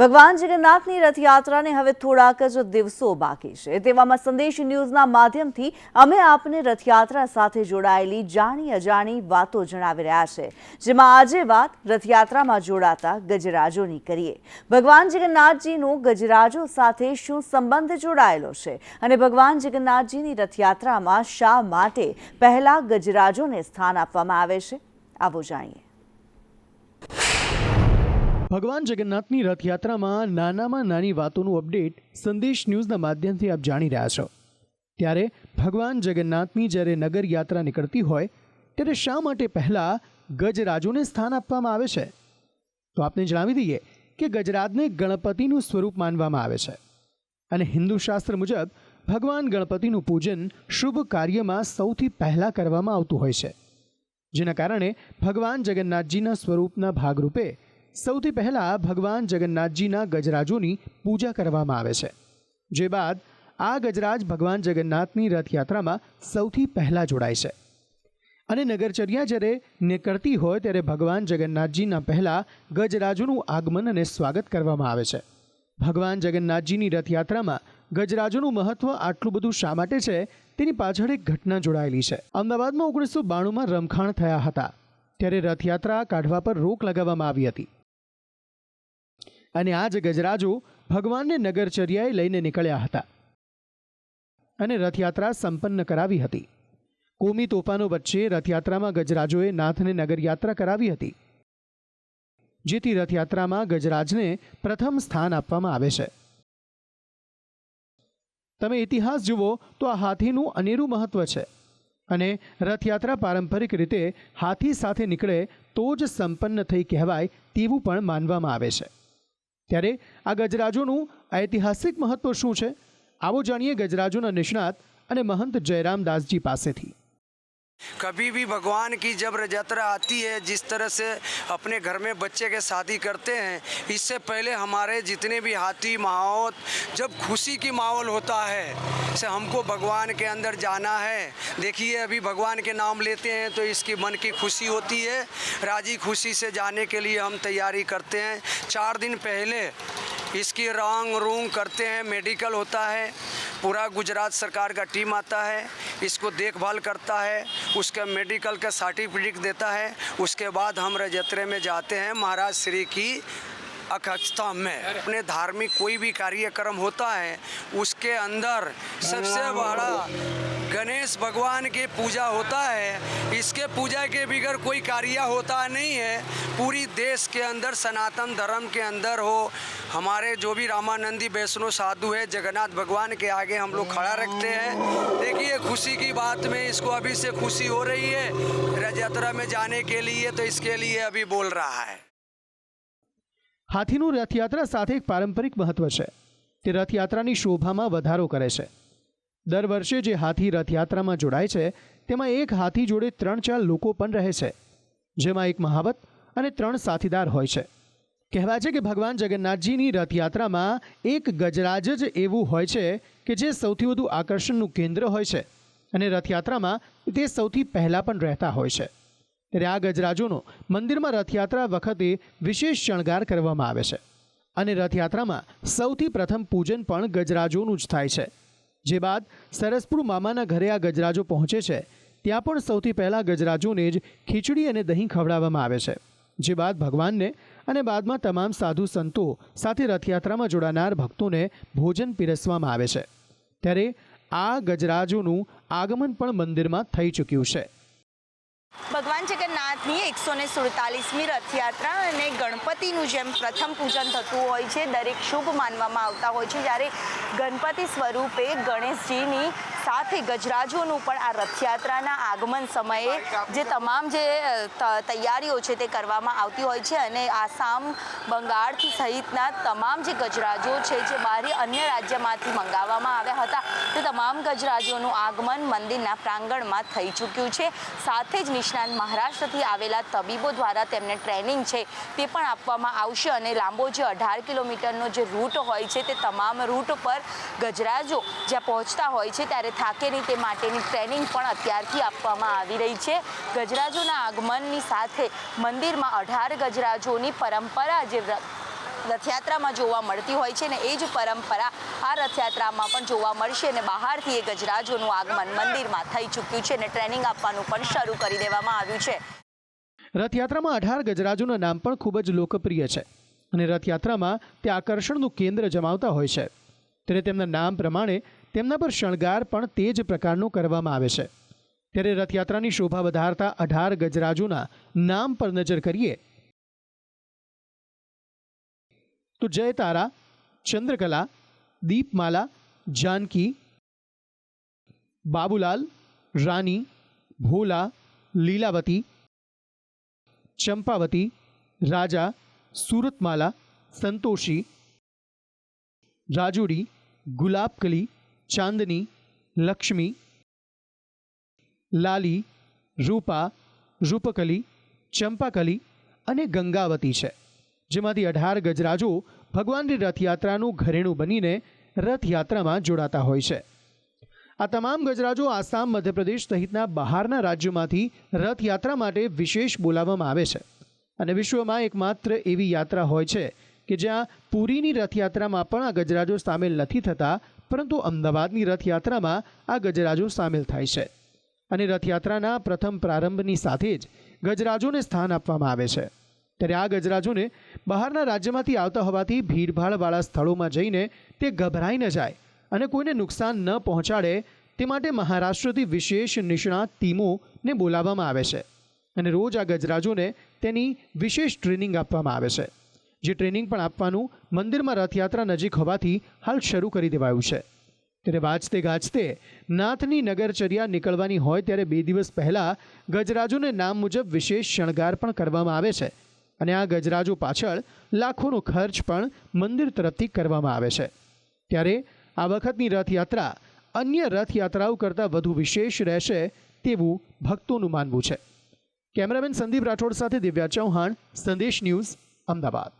ભગવાન જગન્નાથની રથયાત્રાને હવે થોડાક જ દિવસો બાકી છે. તેવામાં સંદેશ ન્યૂઝના માધ્યમથી અમે આપને રથયાત્રા સાથે જોડાયેલી જાણી અજાણી વાતો જણાવી રહ્યા છે. જેમાં આજે વાત રથયાત્રામાં જોડાતા ગજરાજોની કરીએ. ભગવાન જગન્નાથજીનો ગજરાજો સાથે શું સંબંધ જોડાયેલો છે અને ભગવાન જગન્નાથજીની રથયાત્રામાં શા માટે પહેલા ગજરાજોને સ્થાન આપવામાં આવે છે? આવો જાણીએ. ભગવાન જગન્નાથની રથયાત્રામાં નાનામાં નાની વાતોનું અપડેટ સંદેશ ન્યૂઝના માધ્યમથી આપ જાણી રહ્યા છો. ત્યારે ભગવાન જગન્નાથની જ્યારે નગર યાત્રા નીકળતી હોય, ત્યારે શા માટે પહેલાં ગજરાજોને સ્થાન આપવામાં આવે છે? તો આપને જણાવી દઈએ કે ગજરાજને ગણપતિનું સ્વરૂપ માનવામાં આવે છે. અને હિન્દુ શાસ્ત્ર મુજબ, ભગવાન ગણપતિનું પૂજન શુભ કાર્યમાં સૌથી પહેલાં કરવામાં આવતું હોય છે. જેના કારણે ભગવાન જગન્નાથજીના સ્વરૂપના ભાગરૂપે સૌથી પહેલાં ભગવાન જગન્નાથજીના ગજરાજોની પૂજા કરવામાં આવે છે. જે બાદ આ ગજરાજ ભગવાન જગન્નાથની રથયાત્રામાં સૌથી પહેલાં જોડાય છે. અને નગરચર્યા જ્યારે નીકળતી હોય ત્યારે ભગવાન જગન્નાથજીના પહેલાં ગજરાજોનું આગમન અને સ્વાગત કરવામાં આવે છે. ભગવાન જગન્નાથજીની રથયાત્રામાં ગજરાજોનું મહત્વ આટલું બધું શા માટે છે? તેની પાછળ એક ઘટના જોડાયેલી છે. અમદાવાદમાં ઓગણીસો બાણુંમાં રમખાણ થયા હતા. ત્યારે રથયાત્રા કાઢવા પર રોક લગાવવામાં આવી હતી. અને આ જ ગજરાજો ભગવાનને નગરચર્યાએ લઈને નીકળ્યા હતા. અને રથયાત્રા સંપન્ન કરાવી હતી. કોમી તોફાનો વચ્ચે રથયાત્રામાં ગજરાજોએ નાથને નગરયાત્રા કરાવી હતી. જેથી રથયાત્રામાં ગજરાજને પ્રથમ સ્થાન આપવામાં આવે છે. તમે ઇતિહાસ જુઓ તો આ હાથીનું અનેરું મહત્વ છે. અને રથયાત્રા પારંપરિક રીતે હાથી સાથે નીકળે તો જ સંપન્ન થઈ કહેવાય તેવું પણ માનવામાં આવે છે. ત્યારે આ ગજરાજોનું ઐતિહાસિક મહત્વ શું છે? આવો જાણીએ ગજરાજોના નિષ્ણાત અને મહંત જયરામ દાસજી પાસેથી. कभी भी भगवान की जब यात्रा आती है, जिस तरह से अपने घर में बच्चे के शादी करते हैं, इससे पहले हमारे जितने भी हाथी माहौत जब खुशी की माहौल होता है, से हमको भगवान के अंदर जाना है। देखिए, अभी भगवान के नाम लेते हैं तो इसकी मन की खुशी होती है। राज़ी खुशी से जाने के लिए हम तैयारी करते हैं। चार दिन पहले इसकी रंग रूंग करते हैं, मेडिकल होता है। पूरा गुजरात सरकार का टीम आता है, इसको देखभाल करता है, उसका मेडिकल का सर्टिफिकेट देता है, उसके बाद हम रजयात्रा में जाते हैं महाराज श्री की अध्यक्षता में। अपने धार्मिक कोई भी कार्यक्रम होता है, उसके अंदर सबसे बड़ा गणेश भगवान की पूजा होता है, इसके पूजा के बिगड़ कोई कार्य होता नहीं है। पूरी देश के अंदर, सनातन धर्म के अंदर हो हमारे जो भी रामानंदी वैष्णो साधु है जगन्नाथ भगवान के आगे हम लोग खड़ा रखते हैं देखिए खुशी की बात में इसको अभी से खुशी हो रही है रथ यात्रा में जाने के लिए तो इसके लिए अभी बोल रहा है હાથીનું રથયાત્રા સાથે એક પારંપરિક મહત્વ છે તે રથયાત્રાની શોભામાં વધારો કરે છે દર વર્ષે જે હાથી રથયાત્રામાં જોડાય છે તેમાં એક હાથી જોડે ત્રણ ચાર લોકો પણ રહે છે જેમાં એક મહાવત અને ત્રણ સાથીદાર હોય છે કહેવાય છે કે ભગવાન જગન્નાથજીની રથયાત્રામાં એક ગજરાજ જ એવું હોય છે કે જે સૌથી વધુ આકર્ષણનું કેન્દ્ર હોય છે. અને રથયાત્રામાં તે સૌથી પહેલાં પણ રહેતા હોય છે. ત્યારે આ ગજરાજોનો મંદિરમાં રથયાત્રા વખતે વિશેષ શણગાર કરવામાં આવે છે. અને રથયાત્રામાં સૌથી પ્રથમ પૂજન પણ ગજરાજોનું જ થાય છે. જે બાદ સરસપુર મામાના ઘરે આ ગજરાજો પહોંચે છે, ત્યાં પણ સૌથી પહેલાં ગજરાજોને જ ખીચડી અને દહીં ખવડાવવામાં આવે છે. જે બાદ ભગવાનને અને બાદમાં તમામ સાધુ સંતો સાથે રથયાત્રામાં જોડાનાર ભક્તોને ભોજન પીરસવામાં આવે છે. ત્યારે આ ગજરાજોનું આગમન પણ મંદિરમાં થઈ ચૂક્યું છે. ભગવાન જગન્નાથની એકસો ને સુડતાલીસમી રથયાત્રા અને ગણપતિનું જેમ પ્રથમ પૂજન થતું હોય છે, દરેક શુભ માનવામાં આવતા હોય છે. જ્યારે ગણપતિ સ્વરૂપે ગણેશજીની સાથે ગજરાજોનું પણ આ રથયાત્રાના આગમન સમયે જે તમામ જે તૈયારીઓ છે તે કરવામાં આવતી હોય છે અને આસામ, બંગાળથી સહિતના તમામ જે ગજરાજો છે જે બહારી અન્ય રાજ્યમાંથી મંગાવવામાં આવ્યા હતા, તે તમામ ગજરાજોનું આગમન મંદિરના પ્રાંગણમાં થઈ ચૂક્યું છે. સાથે જ નિષ્ણાંત મહારાષ્ટ્રથી આવેલા તબીબો દ્વારા તેમને ટ્રેનિંગ છે તે પણ આપવામાં આવશે અને લાંબો જે અઢાર કિલોમીટરનો જે રૂટ હોય છે તે તમામ રૂટ પર ગજરાજો જ્યાં પહોંચતા હોય છે ત્યારે થાકે નહીં તે માટેની ટ્રેનિંગ પણ અત્યારથી આપવામાં આવી રહી છે. ગજરાજોના આગમનની સાથે મંદિરમાં અઢાર ગજરાજોની પરંપરા જે રથયાત્રામાં જોવા મળતી હોય છે ને એ જ પરંપરા આ રથયાત્રામાં પણ જોવા મળશે અને બહારથી એ ગજરાજોનું આગમન મંદિરમાં થઈ ચૂક્યું છે અને ટ્રેનિંગ આપવાનું પણ શરૂ કરી દેવામાં આવ્યું છે. રથયાત્રામાં અઢાર ગજરાજોના નામ પણ ખૂબ જ લોકપ્રિય છે અને રથયાત્રામાં તે આકર્ષણનું કેન્દ્ર જમાવતા હોય છે. ત્યારે તેમના નામ પ્રમાણે તેમના પર શણગાર પણ તે જ પ્રકારનો કરવામાં આવે છે. ત્યારે રથયાત્રાની શોભા વધારતા અઢાર ગજરાજોના નામ પર નજર કરીએ. તો જય તારા ચંદ્રકલા, દીપમાલા, જાનકી, બાબુલાલ, રાની, ભોલા, લીલાવતી, ચંપાવતી, રાજા, સુરતમાલા, સંતોષી, રાજુડી ગુલાબકલી ચાંદની લક્ષ્મી લાલી રૂપા રૂપકલી ચંપાકલી અને ગંગાવતી છે, જેમાંથી અઢાર ગજરાજો ભગવાનની રથયાત્રાનું ઘરેણું બનીને રથયાત્રામાં જોડાતા હોય છે. આ તમામ ગજરાજો આસામ, મધ્યપ્રદેશ સહિતના બહારના રાજ્યોમાંથી રથયાત્રા માટે વિશેષ બોલાવવામાં આવે છે અને વિશ્વમાં એકમાત્ર એવી યાત્રા હોય છે કે જ્યાં પુરીની રથયાત્રામાં પણ આ ગજરાજો સામેલ નથી થતા, પરંતુ અમદાવાદની રથયાત્રામાં આ ગજરાજો સામેલ થાય છે. અને રથયાત્રાના પ્રથમ પ્રારંભની સાથે જ ગજરાજોને સ્થાન આપવામાં આવે છે. ત્યારે આ ગજરાજોને બહારના રાજ્યમાંથી આવતા હોવાથી ભીડભાડવાળા સ્થળોમાં જઈને તે ગભરાઈ ન જાય અને કોઈને નુકસાન ન પહોંચાડે તે માટે મહારાષ્ટ્રથી વિશેષ નિષ્ણાત ટીમોને બોલાવવામાં આવે છે. અને રોજ આ ગજરાજોને તેની વિશેષ ટ્રેનિંગ આપવામાં આવે છે. જે ટ્રેનિંગ પણ આપવાનું મંદિરમાં રથયાત્રા નજીક હોવાથી હાલ શરૂ કરી દેવાયું છે. ત્યારે વાંચતે ગાજતે નાથની નગરચર્યા નીકળવાની હોય ત્યારે બે દિવસ પહેલાં ગજરાજોને નામ મુજબ વિશેષ શણગાર પણ કરવામાં આવે છે અને આ ગજરાજો પાછળ લાખોનો ખર્ચ પણ મંદિર તરફથી કરવામાં આવે છે. ત્યારે આ વખતની રથયાત્રા અન્ય રથયાત્રાઓ કરતાં વધુ વિશેષ રહેશે તેવું ભક્તોનું માનવું છે. કેમેરામેન સંદીપ રાઠોડ સાથે દિવ્યા ચૌહાણ, સંદેશ ન્યૂઝ, અમદાવાદ.